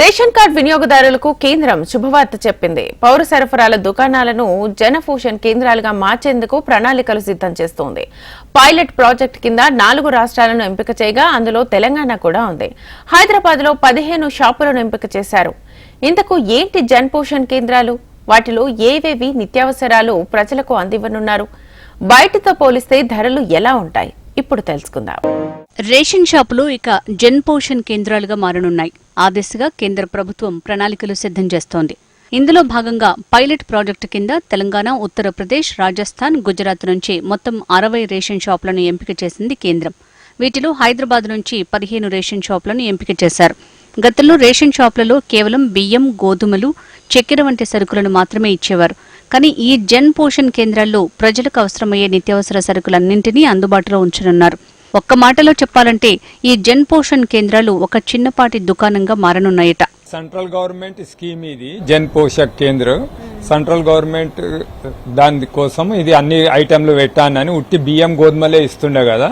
Ration card వినియోగదారులకు కేంద్రం శుభవార్త చెప్పింది. పౌర సరఫరాల దుకాణాలను జనఫూషన్ కేంద్రాలుగా మార్చేందుకు ప్రణాళికలు సిద్ధం చేస్తోంది. పైలట్ ప్రాజెక్ట్ కింద నాలుగు రాష్ట్రాలను ఎంపిక చేయగా అందులో తెలంగాణ కూడా ఉంది. హైదరాబాద్లో పదిహేను షాపులను ఎంపిక చేశారు. ఇంతకు ఏంటి జన్పోషణ్ కేంద్రాలు? వాటిలో ఏవేవి నిత్యావసరాలు ప్రజలకు అందివ్వనున్నారు? బయటతో పోలిస్తే ధరలు ఎలా ఉంటాయి? ఇప్పుడు తెలుసుకుందాం. రేషన్ షాపులు ఇక జన్ పోషన్ కేంద్రాలుగా మారనున్నాయి. ఆ దిశగా కేంద్ర ప్రభుత్వం ప్రణాళికలు సిద్ధం చేస్తోంది. ఇందులో భాగంగా పైలట్ ప్రాజెక్టు కింద తెలంగాణ ఉత్తరప్రదేశ్ రాజస్థాన్ గుజరాత్ నుంచి మొత్తం అరవై రేషన్ షాపులను ఎంపిక చేసింది కేంద్రం. వీటిలో హైదరాబాద్ నుంచి పదిహేను రేషన్ షాపులను ఎంపిక చేశారు. గతంలో రేషన్ షాపులలో కేవలం బియ్యం గోధుమలు చక్కెర వంటి సరుకులను మాత్రమే ఇచ్చేవారు. కానీ ఈ జన్ పోషణ్ కేంద్రాల్లో ప్రజలకు అవసరమయ్యే నిత్యావసర సరుకులన్నింటినీ అందుబాటులో ఉంచనున్నారు. ఒక్క మాటలో చెప్పాలంటే ఈ జన్ పోషణ్ కేంద్రాలు ఒక చిన్నపాటి దుకాణంగా మారనున్నాయట. సెంట్రల్ గవర్నమెంట్ స్కీమ్ ఇది జన్ పోషక్ కేంద్ర. సెంట్రల్ గవర్నమెంట్ దాని కోసం ఇది అన్ని ఐటెంలు పెట్టానని ఉట్టి బియ్యం గోధుమలే ఇస్తుండే కదా.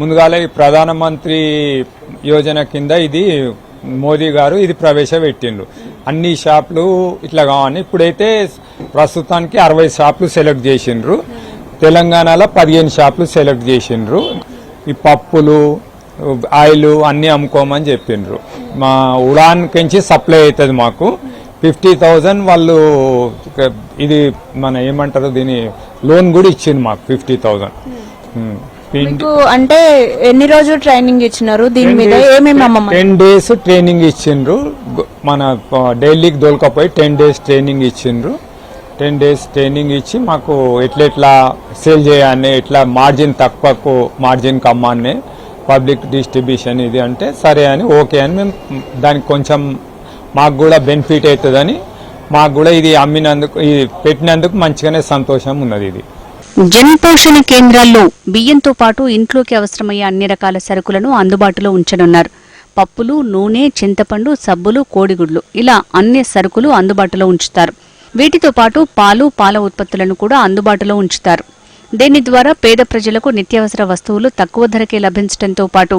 ముందుగాల ఈ ప్రధానమంత్రి యోజన కింద ఇది మోదీ గారు ఇది ప్రవేశపెట్టిండ్రు. అన్ని షాపులు ఇట్లా కావాలి ఇప్పుడైతే ప్రస్తుతానికి అరవై షాపులు సెలెక్ట్ చేసిండ్రు. తెలంగాణలో పదిహేను షాపులు సెలెక్ట్ చేసిండ్రు. ఈ పప్పులు ఆయిల్ అన్ని అమ్ముకోమని చెప్పిండ్రు. మా ఉడాన్ కించి సప్లై అవుతుంది మాకు. ఫిఫ్టీ థౌజండ్ వాళ్ళు ఇది మన ఏమంటారు దీని లోన్ కూడా ఇచ్చింది మాకు ఫిఫ్టీ థౌజండ్. మీకు అంటే ఎన్ని రోజులు ట్రైనింగ్ ఇచ్చినారు? దీని మీద ఏమేమి టెన్ డేస్ ట్రైనింగ్ ఇచ్చిండ్రు. మన ఢిల్లీకి దొరకపోయి టెన్ డేస్ ట్రైనింగ్ ఇచ్చిండ్రు. టెన్ డేస్ ట్రైనింగ్ ఇచ్చి మాకు ఎట్లా ఎట్లా సేల్ చేయాలని ఎట్లా మార్జిన్ తక్కువకు మార్జిన్ కమ్మాన్ని పబ్లిక్ డిస్ట్రిబ్యూషన్ ఇది అంటే సరే అని ఓకే అని మేము దానికి కొంచెం మాకు కూడా బెనిఫిట్ అవుతుందని మాకు కూడా ఇది అమ్మినందుకు ఇది పెట్టినందుకు మంచిగానే సంతోషం ఉన్నది ఇది. జన్ పోషణ కేంద్రాల్లో బియ్యంతో పాటు ఇంట్లోకి అవసరమయ్యే అన్ని రకాల సరుకులను అందుబాటులో ఉంచనున్నారు. పప్పులు నూనె చింతపండు సబ్బులు కోడిగుడ్లు ఇలా అన్ని సరుకులు అందుబాటులో ఉంచుతారు. వీటితో పాటు పాలు పాల ఉత్పత్తులను కూడా అందుబాటులో ఉంచుతారు. దీని ద్వారా పేద ప్రజలకు నిత్యావసర వస్తువులు తక్కువ ధరకే లభించడంతో పాటు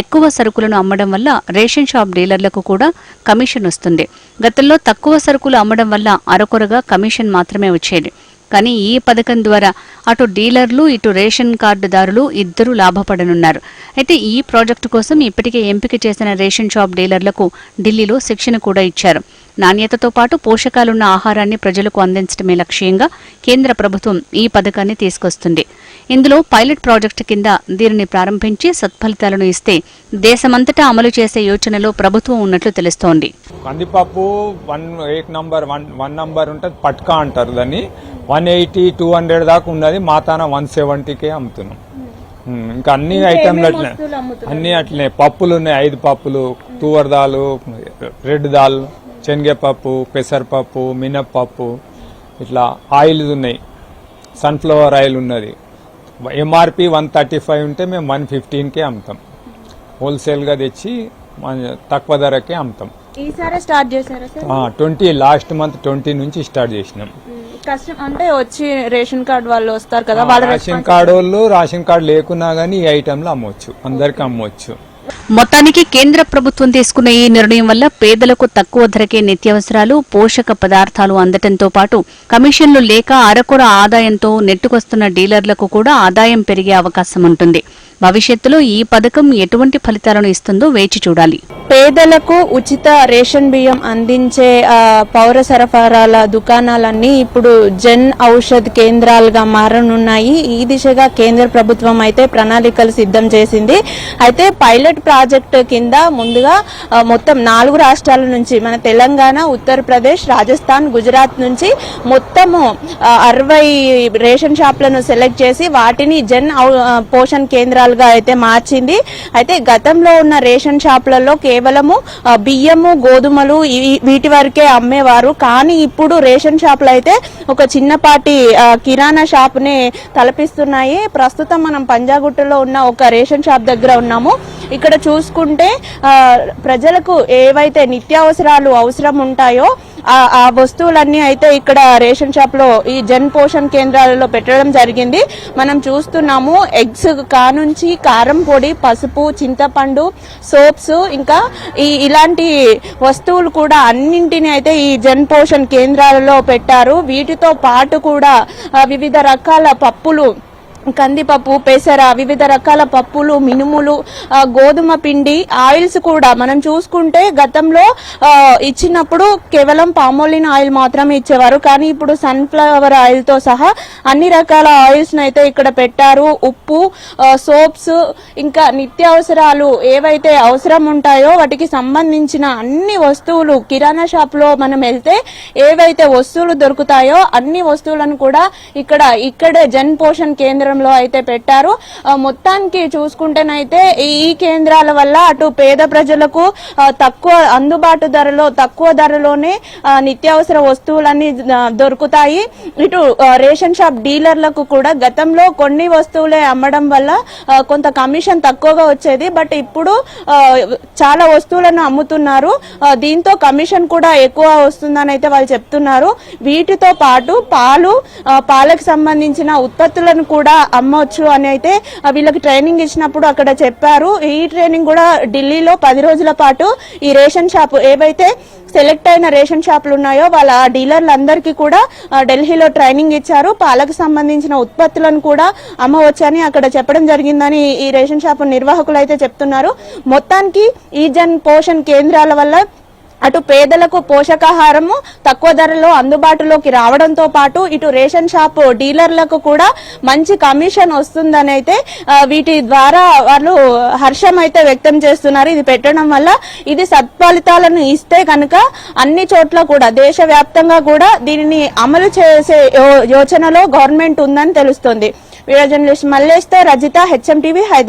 ఎక్కువ సరుకులను అమ్మడం వల్ల రేషన్ షాప్ డీలర్లకు కూడా కమిషన్ వస్తుంది. గతంలో తక్కువ సరుకులు అమ్మడం వల్ల అరకొరగా కమిషన్ మాత్రమే వచ్చేది. కానీ ఈ పథకం ద్వారా అటు డీలర్లు ఇటు రేషన్ కార్డుదారులు ఇద్దరూ లాభపడనున్నారు. అయితే ఈ ప్రాజెక్టు కోసం ఇప్పటికే ఎంపిక చేసిన రేషన్ షాప్ డీలర్లకు ఢిల్లీలో శిక్షణ కూడా ఇచ్చారు. నాణ్యతతో పాటు పోషకాలున్న ఆహారాన్ని ప్రజలకు అందించడమే లక్ష్యంగా కేంద్ర ప్రభుత్వం ఈ పథకాన్ని తీసుకొస్తుంది. ఇందులో పైలట్ ప్రాజెక్టు కింద దీనిని ప్రారంభించి సత్ఫలితాలను ఇస్తే దేశమంతటా అమలు చేసే యోచనలో ప్రభుత్వం ఉన్నట్లు తెలుస్తోంది. కందిపప్పు one eight number one one number ఉంటుంది పట్కా అంటారు దాన్ని. వన్ ఎయిటీ టూ హండ్రెడ్ దాకా ఉన్నది మాతాన వన్ సెవెంటీకే అమ్ముతున్నాం. ఉమ్, ఇంకా అన్ని ఐటెంలు అట్లే అన్ని అట్లనే. పప్పులు ఉన్నాయి ఐదు పప్పులు తూవర్ దాలు రెడ్ దాల్ శనగపప్పు పెసరపప్పు మినప్పప్పు ఇట్లా ఆయిల్ ఉన్నాయి. సన్ఫ్లవర్ ఆయిల్ ఉన్నది. ఎంఆర్పి వన్ థర్టీ ఫైవ్ ఉంటే మేము వన్ ఫిఫ్టీన్కే అమ్ముతాం. హోల్సేల్గా తెచ్చి తక్కువ ధరకే అమ్ముతాం. ఈసారి స్టార్ట్ చేశారా ట్వంటీ లాస్ట్ మంత్ ట్వంటీ నుంచి స్టార్ట్ చేసినాం. కష్టం అంటే వచ్చి రేషన్ కార్డ్ వాళ్ళు వస్తారు కదా వాళ్ళ రేషన్ కార్డు వాళ్ళు రేషన్ కార్డు లేకున్నా గానీ ఈ ఐటెంలు అమ్మొచ్చు. అందరికి అమ్మొచ్చు. మొత్తానికి కేంద్ర ప్రభుత్వం తీసుకున్న ఈ నిర్ణయం వల్ల పేదలకు తక్కువ ధరకే నిత్యావసరాలు పోషక పదార్థాలు అందటంతో పాటు కమిషన్లు లేక అరకొర ఆదాయంతో నెట్టుకొస్తున్న డీలర్లకు కూడా ఆదాయం పెరిగే అవకాశం ఉంటుంది. భవిష్యత్తులో ఈ పథకం ఎటువంటి ఫలితాలను ఇస్తుందో వేచి చూడాలి. పేదలకు ఉచిత రేషన్ బియ్యం అందించే పౌర సరఫరాల దుకాణాలన్నీ ఇప్పుడు జన్ ఔషధ్ కేంద్రాలుగా మారనున్నాయి. ఈ దిశగా కేంద్ర ప్రభుత్వం అయితే ప్రణాళికలు సిద్ధం చేసింది. అయితే పైలట్ ప్రాజెక్ట్ కింద ముందుగా మొత్తం నాలుగు రాష్ట్రాల నుంచి మన తెలంగాణ ఉత్తరప్రదేశ్ రాజస్థాన్ గుజరాత్ నుంచి మొత్తము అరవై రేషన్ షాప్లను సెలెక్ట్ చేసి వాటిని జన్ పోషణ కేంద్రాలు పోషణ్ అయితే మార్చింది. అయితే గతంలో ఉన్న రేషన్ షాపులలో కేవలము బియ్యము గోధుమలు వీటి వరకే అమ్మేవారు. కానీ ఇప్పుడు రేషన్ షాపులు అయితే ఒక చిన్నపాటి కిరాణా షాప్ని తలపిస్తున్నాయి. ప్రస్తుతం మనం పంజాగుట్టలో ఉన్న ఒక రేషన్ షాప్ దగ్గర ఉన్నాము. ఇక్కడ చూసుకుంటే ప్రజలకు ఏవైతే నిత్యావసరాలు అవసరం ఉంటాయో ఆ- వస్తువులన్నీ అయితే ఇక్కడ రేషన్ షాప్లో ఈ జన్ పోషణ కేంద్రాలలో పెట్టడం జరిగింది. మనం చూస్తున్నాము ఎగ్స్ కానుంచి కారం పొడి పసుపు చింతపండు సోప్స్ ఇంకా ఈ ఇలాంటి వస్తువులు కూడా అన్నింటిని అయితే ఈ జన్ పోషణ కేంద్రాలలో పెట్టారు. వీటితో పాటు కూడా వివిధ రకాల పప్పులు కందిపప్పు పెసర వివిధ రకాల పప్పులు మినుములు గోధుమ పిండి ఆయిల్స్ కూడా మనం చూసుకుంటే గతంలో ఇచ్చినప్పుడు కేవలం పామోలిన్ ఆయిల్ మాత్రమే ఇచ్చేవారు. కానీ ఇప్పుడు సన్ఫ్లవర్ ఫ్లవర్ ఆయిల్తో సహా అన్ని రకాల ఆయిల్స్ అయితే ఇక్కడ పెట్టారు. ఉప్పు సోప్స్ ఇంకా నిత్యావసరాలు ఏవైతే అవసరం ఉంటాయో వాటికి సంబంధించిన అన్ని వస్తువులు కిరాణా షాప్లో మనం వెళ్తే ఏవైతే వస్తువులు దొరుకుతాయో అన్ని వస్తువులను కూడా ఇక్కడ ఇక్కడే జన్ పోషణ్ కేంద్రంలో అయితే పెట్టారు. మొత్తానికి చూసుకుంటేనైతే ఈ కేంద్రాల వల్ల అటు పేద ప్రజలకు తక్కువ అందుబాటు ధరలో తక్కువ ధరలోనే నిత్యావసర వస్తువులన్నీ దొరుకుతాయి. ఇటు రేషన్ షాప్ డీలర్లకు కూడా గతంలో కొన్ని వస్తువులే అమ్మడం వల్ల కొంత కమిషన్ తక్కువగా వచ్చేది. బట్ ఇప్పుడు చాలా వస్తువులను అమ్ముతున్నారు. దీంతో కమిషన్ కూడా ఎక్కువ వస్తుందని అయితే వాళ్ళు చెప్తున్నారు. వీటితో పాటు పాలు పాలకు సంబంధించిన ఉత్పత్తులను కూడా అమ్మవచ్చు అని అయితే వీళ్ళకి ట్రైనింగ్ ఇచ్చినప్పుడు అక్కడ చెప్పారు. ఈ ట్రైనింగ్ కూడా ఢిల్లీలో పది రోజుల పాటు ఈ రేషన్ షాప్ ఏవైతే సెలెక్ట్ అయిన రేషన్ షాపులు ఉన్నాయో వాళ్ళ డీలర్లందరికీ కూడా ఢిల్లీలో ట్రైనింగ్ ఇచ్చారు. పాలకు సంబంధించిన ఉత్పత్తులను కూడా అమ్మవచ్చని అక్కడ చెప్పడం జరిగిందని ఈ రేషన్ షాపు నిర్వాహకులు అయితే చెప్తున్నారు. మొత్తానికి ఈ జన్ పోషన్ కేంద్రాల వల్ల అటు పేదలకు పోషకాహారము తక్కువ ధరలో అందుబాటులోకి రావడంతో పాటు ఇటు రేషన్ షాప్ డీలర్లకు కూడా మంచి కమిషన్ వస్తుందని అయితే వీటి ద్వారా వాళ్ళు హర్షం అయితే వ్యక్తం చేస్తున్నారు. ఇది పెట్టడం వల్ల ఇది సత్ఫలితాలను ఇస్తే కనుక అన్ని చోట్ల కూడా దేశవ్యాప్తంగా కూడా దీనిని అమలు చేసే యో- యోచనలో గవర్నమెంట్ ఉందని తెలుస్తుంది. వీడియో జర్నలిస్ట్ మల్లేష్తో రజిత హెచ్ఎం టీవీ హైదరాబాద్.